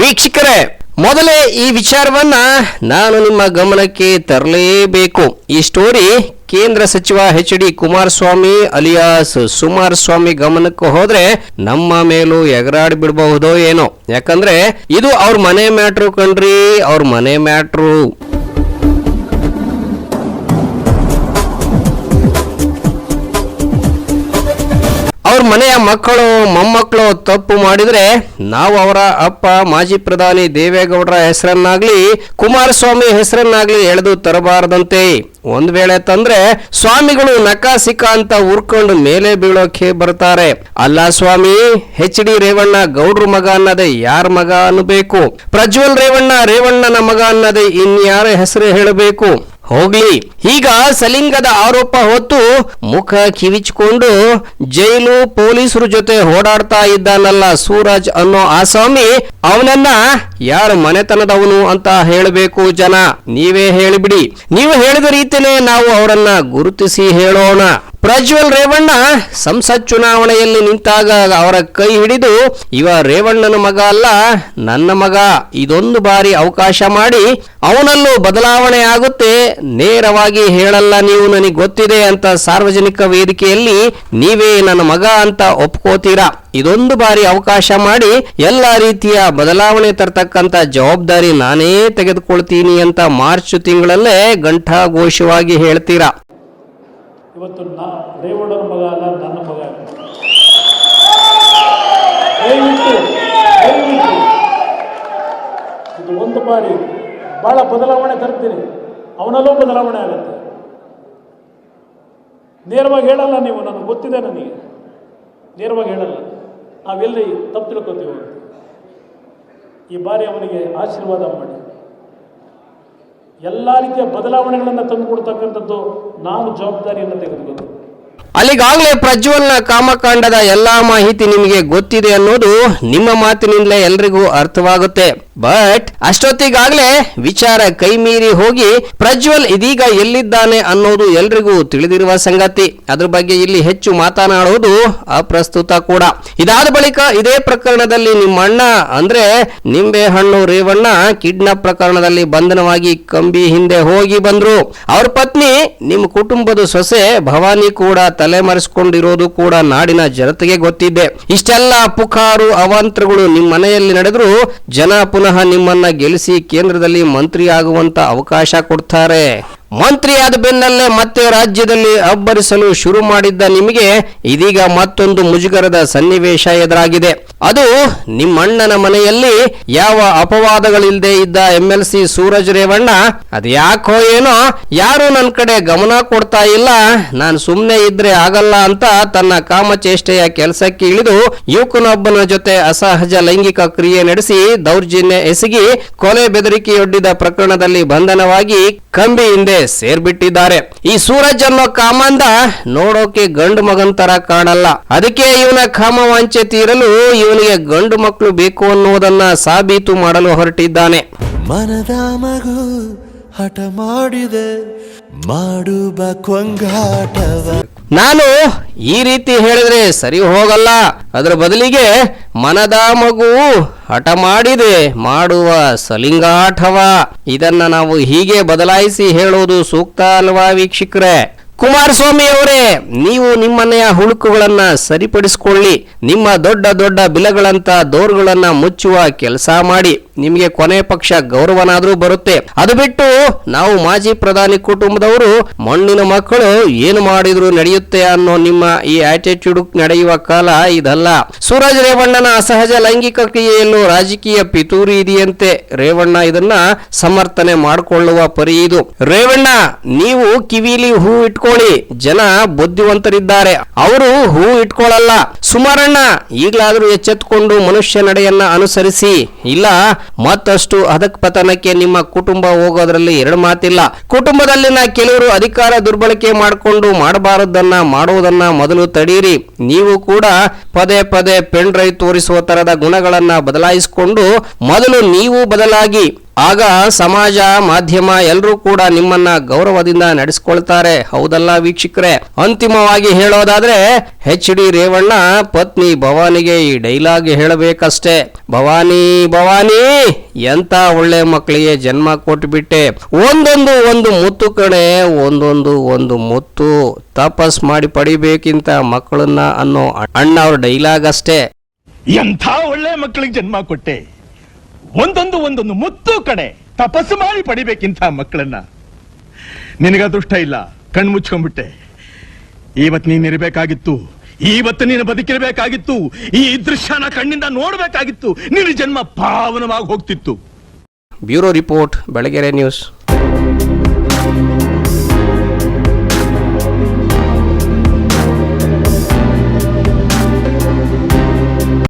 ವೀಕ್ಷಕರೇ, ಮೊದಲೇ ಈ ವಿಚಾರವನ್ನ ನಾನು ನಿಮ್ಮ ಗಮನಕ್ಕೆ ತರಲೇಬೇಕು. ಈ ಸ್ಟೋರಿ ಕೇಂದ್ರ ಸಚಿವ H D Kumaraswamy alias Sumaraswamy ಗಮನಕ್ಕೆ ಹೋದ್ರೆ ನಮ್ಮ ಮೇಲೂ ಎಗರಾಡಿ ಬಿಡಬಹುದೋ ಏನೋ. ಯಾಕಂದ್ರೆ ಇದು ಅವ್ರ ಮನೆ ಮ್ಯಾಟ್ರು ಕಣ್ರಿ, ಅವ್ರ ಮನೆ ಮ್ಯಾಟ್ರು. ಮನೆಯ ಮಕ್ಕಳು, ಮೊಮ್ಮಕ್ಕಳು ತಪ್ಪು ಮಾಡಿದ್ರೆ ನಾವು ಅವರ ಅಪ್ಪ, ಮಾಜಿ ಪ್ರಧಾನಿ ದೇವೇಗೌಡರ ಹೆಸರನ್ನಾಗ್ಲಿ, ಕುಮಾರಸ್ವಾಮಿ ಹೆಸರನ್ನಾಗ್ಲಿ ಎಳೆದು ತರಬಾರದಂತೆ. ಒಂದ್ ವೇಳೆ ತಂದ್ರೆ ಸ್ವಾಮಿಗಳು ನಕಾಸಿಕ ಅಂತ ಉರ್ಕೊಂಡು ಮೇಲೆ ಬೀಳೋಕೆ ಬರ್ತಾರೆ. ಅಲ್ಲ ಸ್ವಾಮಿ ಎಚ್ ಡಿ ರೇವಣ್ಣ ಗೌಡ್ರ ಮಗ ಅನ್ನದೇ ಯಾರ ಮಗ ಅನ್ನಬೇಕು? ಪ್ರಜ್ವಲ್ ರೇವಣ್ಣ ರೇವಣ್ಣನ ಮಗ ಅನ್ನದೇ ಇನ್ಯಾರ ಹೆಸರು ಹೇಳಬೇಕು? ಹೋಗ್ಲಿ. ಈಗ ಸಲಿಂಗದ ಆರೋಪ ಹೊತ್ತು ಮುಖ ಕಿವಿಚ್ಕೊಂಡು ಜೈಲು ಪೊಲೀಸರ ಜೊತೆ ಓಡಾಡ್ತಾ ಇದ್ದಾನಲ್ಲ ಸೂರಜ್ ಅನ್ನೋ ಆಸಾಮಿ ಅವನನ್ನ ಯಾರ ಮನೆತನದವನು ಅಂತ ಹೇಳಬೇಕು ಜನ. ನೀವೇ ಹೇಳಿಬಿಡಿ. ನೀವು ಹೇಳಿದ ರೀತಿನೇ ನಾವು ಅವರನ್ನ ಗುರುತಿಸಿ ಹೇಳೋಣ. ಪ್ರಜ್ವಲ್ ರೇವಣ್ಣ ಸಂಸತ್ ಚುನಾವಣೆಯಲ್ಲಿ ನಿಂತಾಗ ಅವರ ಕೈ ಹಿಡಿದು, ಇವ ರೇವಣ್ಣನ ಮಗ ಅಲ್ಲ, ನನ್ನ ಮಗ, ಇದೊಂದು ಬಾರಿ ಅವಕಾಶ ಮಾಡಿ, ಅವನಲ್ಲೂ ಬದಲಾವಣೆ ಆಗುತ್ತೆ, ನೇರವಾಗಿ ಹೇಳಲ್ಲ ನೀವು, ನನಗೆ ಗೊತ್ತಿದೆ ಅಂತ ಸಾರ್ವಜನಿಕ ವೇದಿಕೆಯಲ್ಲಿ, ನೀವೇ ನನ್ನ ಮಗ ಅಂತ ಒಪ್ಕೋತೀರಾ? ಇದೊಂದು ಬಾರಿ ಅವಕಾಶ ಮಾಡಿ, ಎಲ್ಲ ರೀತಿಯ ಬದಲಾವಣೆ ತರತಕ್ಕಂತ ಜವಾಬ್ದಾರಿ ನಾನೇ ತೆಗೆದುಕೊಳ್ತೀನಿ ಅಂತ ಮಾರ್ಚ್ ತಿಂಗಳಲ್ಲೇ ಘಂಟಾಘೋಷವಾಗಿ ಹೇಳ್ತೀರಾ? ಇವತ್ತು ನಾ ರೇವಣ್ಣನ ಮಗ ಅಲ್ಲ, ನನ್ನ ಮಗ. ದಯವಿಟ್ಟು ಇದು ಒಂದು ಬಾರಿ. ಭಾಳ ಬದಲಾವಣೆ ತರ್ತೀನಿ. ಅವನಲ್ಲೂ ಬದಲಾವಣೆ ಆಗುತ್ತೆ. ನೇರವಾಗಿ ಹೇಳಲ್ಲ ನೀವು, ನನಗೆ ಗೊತ್ತಿದೆ ನನಗೆ. ನೇರವಾಗಿ ಹೇಳಲ್ಲ. ನಾವೆಲ್ಲಿ ತಪ್ಪು ತಿಳ್ಕೊತೀವಿ ಈ ಬಾರಿ ಅವನಿಗೆ ಆಶೀರ್ವಾದ ಮಾಡಿ. ಎಲ್ಲ ರೀತಿಯ ಬದಲಾವಣೆಗಳನ್ನು ತಂದುಕೊಡ್ತಕ್ಕಂಥದ್ದು ನಾನು ಜವಾಬ್ದಾರಿಯನ್ನು ತೆಗೆದುಕೊಂಡು ಅಲ್ಲಿಗಾಗಲೇ ಪ್ರಜ್ವಲ್ನ ಕಾಮಕಾಂಡದ ಎಲ್ಲಾ ಮಾಹಿತಿ ನಿಮಗೆ ಗೊತ್ತಿದೆ ಅನ್ನೋದು ನಿಮ್ಮ ಮಾತಿನಿಂದಲೇ ಎಲ್ರಿಗೂ ಅರ್ಥವಾಗುತ್ತೆ. ಬಟ್ ಅಷ್ಟೊತ್ತಿಗಾಗಲೇ ವಿಚಾರ ಕೈಮೀರಿ ಹೋಗಿ ಪ್ರಜ್ವಲ್ ಇದೀಗ ಎಲ್ಲಿದ್ದಾನೆ ಅನ್ನೋದು ಎಲ್ರಿಗೂ ತಿಳಿದಿರುವ ಸಂಗತಿ. ಅದ್ರ ಬಗ್ಗೆ ಇಲ್ಲಿ ಹೆಚ್ಚು ಮಾತನಾಡುವುದು ಅಪ್ರಸ್ತುತ ಕೂಡ. ಇದಾದ ಬಳಿಕ ಇದೇ ಪ್ರಕರಣದಲ್ಲಿ ನಿಮ್ಮ ಅಣ್ಣ ಅಂದ್ರೆ ನಿಂಬೆ ಹಣ್ಣು ರೇವಣ್ಣ ಕಿಡ್ನಾಪ್ ಪ್ರಕರಣದಲ್ಲಿ ಬಂಧನವಾಗಿ ಕಂಬಿ ಹಿಂದೆ ಹೋಗಿ ಬಂದ್ರು. ಅವ್ರ ಪತ್ನಿ ನಿಮ್ಮ ಕುಟುಂಬದ ಸೊಸೆ ಭವಾನಿ ಕೂಡ ತಲೆಮರೆಸಿಕೊಂಡಿರೋದು ಕೂಡ ನಾಡಿನ ಜನತೆಗೆ ಗೊತ್ತಿದೆ. ಇಷ್ಟೆಲ್ಲ ಪುಕಾರು ಅವಾಂತರಗಳು ನಿಮ್ಮ ಮನೆಯಲ್ಲಿ ನಡೆದ್ರು ಜನ ಪುನಃ ನಿಮ್ಮನ್ನ ಗೆಲ್ಲಿಸಿ ಕೇಂದ್ರದಲ್ಲಿ ಮಂತ್ರಿ ಆಗುವಂತ ಅವಕಾಶ ಕೊಡ್ತಾರೆ. ಮಂತ್ರಿ ಆದ ಬೆನ್ನಲ್ಲೇ ಮತ್ತೆ ರಾಜ್ಯದಲ್ಲಿ ಅಬ್ಬರಿಸಲು ಶುರು ಮಾಡಿದ್ದ ನಿಮಗೆ ಇದೀಗ ಮತ್ತೊಂದು ಮುಜುಗರದ ಸನ್ನಿವೇಶ ಎದುರಾಗಿದೆ. ಅದು ನಿಮ್ಮಣ್ಣನ ಮನೆಯಲ್ಲಿ ಯಾವ ಅಪವಾದಗಳಿಲ್ಲದೆ ಇದ್ದ M L C Suraj Revanna ಅದ್ಯಾಕೋ ಏನೋ ಯಾರು ನನ್ನ ಕಡೆ ಗಮನ ಕೊಡ್ತಾ ಇಲ್ಲ, ನಾನು ಸುಮ್ಮನೆ ಇದ್ರೆ ಆಗಲ್ಲ ಅಂತ ತನ್ನ ಕಾಮಚೇಷ್ಟೆಯ ಕೆಲಸಕ್ಕೆ ಇಳಿದು ಯುವಕನೊಬ್ಬನ ಜೊತೆ ಅಸಹಜ ಲೈಂಗಿಕ ಕ್ರಿಯೆ ನಡೆಸಿ ದೌರ್ಜನ್ಯ ಎಸಗಿ ಕೊಲೆ ಬೆದರಿಕೆಯೊಡ್ಡಿದ ಪ್ರಕರಣದಲ್ಲಿ ಬಂಧನವಾಗಿ ಕಂಬಿ ಹಿಂದೆ ಸೇರ್ಬಿಟ್ಟಿದ್ದಾರೆ. ಈ ಸೂರಜ್ ಅನ್ನೋ ಕಾಮಂದ ನೋಡೋಕೆ ಗಂಡು ಮಗನ್ ತರ ಕಾಣಲ್ಲ. ಅದಕ್ಕೆ ಇವನ ಕಾಮವಾಂಚೆ ತೀರಲು ಇವನಿಗೆ ಗಂಡು ಮಕ್ಕಳು ಬೇಕು ಅನ್ನೋದನ್ನ ಸಾಬೀತು ಮಾಡಲು ಹೊರಟಿದ್ದಾನೆ. ಮನದ ಮಗು ಹಠ ಮಾಡಿದೆ ಮಾಡುವ ಕೊಂಗಾಟವ. ನಾನು ಈ ರೀತಿ ಹೇಳಿದ್ರೆ ಸರಿ ಹೋಗಲ್ಲ. ಅದರ ಬದಲಿಗೆ ಮನದ ಮಗು ಹಠ ಮಾಡಿದೆ ಮಾಡುವ ಸಲಿಂಗಾಟವ ಇದನ್ನ ನಾವು ಹೀಗೆ ಬದಲಾಯಿಸಿ ಹೇಳೋದು ಸೂಕ್ತ ಅಲ್ವಾ ವೀಕ್ಷಕರೇ? ಕುಮಾರಸ್ವಾಮಿ ಅವರೇ, ನೀವು ನಿಮ್ಮನೆಯ ಹುಳುಕುಗಳನ್ನ ಸರಿಪಡಿಸಿಕೊಳ್ಳಿ. ನಿಮ್ಮ ದೊಡ್ಡ ದೊಡ್ಡ ಬಿಲಗಳಂತ ದೋರ್ಗಳನ್ನ ಮುಚ್ಚುವ ಕೆಲಸ ಮಾಡಿ. ನಿಮಗೆ ಕೊನೆ ಪಕ್ಷ ಗೌರವನಾದ್ರೂ ಬರುತ್ತೆ. ಅದು ಬಿಟ್ಟು ನಾವು ಮಾಜಿ ಪ್ರಧಾನಿ ಕುಟುಂಬದವರು ಮಣ್ಣಿನ ಮಕ್ಕಳು ಏನು ಮಾಡಿದ್ರು ನಡೆಯುತ್ತೆ ಅನ್ನೋ ನಿಮ್ಮ ಈ ಆಟಿಟ್ಯೂಡ್ ನಡೆಯುವ ಕಾಲ ಇದಲ್ಲ. ಸೂರಜ್ ರೇವಣ್ಣನ ಅಸಹಜ ಲೈಂಗಿಕ ಕ್ರಿಯೆಯಲ್ಲೂ ರಾಜಕೀಯ ಪಿತೂರಿ ಇದೆಯಂತೆ. ರೇವಣ್ಣ ಇದನ್ನ ಸಮರ್ಥನೆ ಮಾಡಿಕೊಳ್ಳುವ ಪರಿ ಇದು. ರೇವಣ್ಣ, ನೀವು ಕಿವಿಲಿ ಹೂ ಇಟ್ಕೊಳ್ಳಿ. ಜನ ಬುದ್ಧಿವಂತರಿದ್ದಾರೆ. ಅವರು ಹೂ ಇಟ್ಕೊಳ್ಳಲ್ಲ. ಸುಮಾರಣ್ಣ, ಈಗಲಾದರೂ ಎಚ್ಚೆತ್ಕೊಂಡು ಮನುಷ್ಯ ನಡೆಯನ್ನ ಅನುಸರಿಸಿ. ಇಲ್ಲ, ಮತ್ತಷ್ಟು ಅಧಕ್ಪತನಕ್ಕೆ ನಿಮ್ಮ ಕುಟುಂಬ ಹೋಗೋದ್ರಲ್ಲಿ ಎರಡು ಮಾತಿಲ್ಲ. ಕುಟುಂಬದಲ್ಲಿನ ಕೆಲವರು ಅಧಿಕಾರ ದುರ್ಬಳಕೆ ಮಾಡಿಕೊಂಡು ಮಾಡಬಾರದನ್ನ ಮಾಡುವುದನ್ನ ಮೊದಲು ತಡೀರಿ. ನೀವು ಕೂಡ ಪದೇ ಪದೇ ಪೆಂಡ್ರೈ ತೋರಿಸುವ ತರದ ಗುಣಗಳನ್ನ ಬದಲಾಯಿಸಿಕೊಂಡು ಮೊದಲು ನೀವು ಬದಲಾಗಿ ಆಗ ಸಮಾಜ, ಮಾಧ್ಯಮ ಎಲ್ಲರೂ ಕೂಡ ನಿಮ್ಮನ್ನ ಗೌರವದಿಂದ ನಡೆಸ್ಕೊಳ್ತಾರೆ. ಹೌದಲ್ಲ ವೀಕ್ಷಕರೇ? ಅಂತಿಮವಾಗಿ ಹೇಳೋದಾದ್ರೆ ಹೆಚ್ ಡಿ ರೇವಣ್ಣ ಪತ್ನಿ ಭವಾನಿಗೆ ಈ ಡೈಲಾಗ್ ಹೇಳಬೇಕಷ್ಟೇ. ಭವಾನಿ ಭವಾನಿ ಎಂತ ಒಳ್ಳೆ ಮಕ್ಕಳಿಗೆ ಜನ್ಮ ಕೊಟ್ಬಿಟ್ಟೆ. ಒಂದೊಂದು ಒಂದು ಮುತ್ತು ಕಣೆ, ಒಂದೊಂದು ಒಂದು ಮುತ್ತು. ತಪಸ್ ಮಾಡಿ ಪಡಿಬೇಕಿಂತ ಮಕ್ಕಳನ್ನ ಅನ್ನೋ ಅಣ್ಣ ಅವ್ರ ಡೈಲಾಗ್ ಅಷ್ಟೇ. ಎಂಥ ಒಳ್ಳೆ ಮಕ್ಕಳಿಗೆ ಜನ್ಮ ಕೊಟ್ಟೆ? ಒಂದೊಂದು ಒಂದೊಂದು ಮುತ್ತು ಕಡೆ ತಪಸ್ಸು ಮಾಡಿ ಪಡಿಬೇಕಿಂತ ಮಕ್ಕಳನ್ನ. ನಿನಗ ಅದೃಷ್ಟ ಇಲ್ಲ ಕಣ್ ಮುಚ್ಕೊಂಡ್ಬಿಟ್ಟೆ. ಇವತ್ತು ನೀನ್ ಇರಬೇಕಾಗಿತ್ತು ಇವತ್ತು ನೀನು ಬದುಕಿರಬೇಕಾಗಿತ್ತು, ಈ ದೃಶ್ಯನ ಕಣ್ಣಿಂದ ನೋಡ್ಬೇಕಾಗಿತ್ತು, ನಿನ್ನ ಜನ್ಮ ಪಾವನವಾಗಿ ಹೋಗ್ತಿತ್ತು. Bureau report, Belagere news.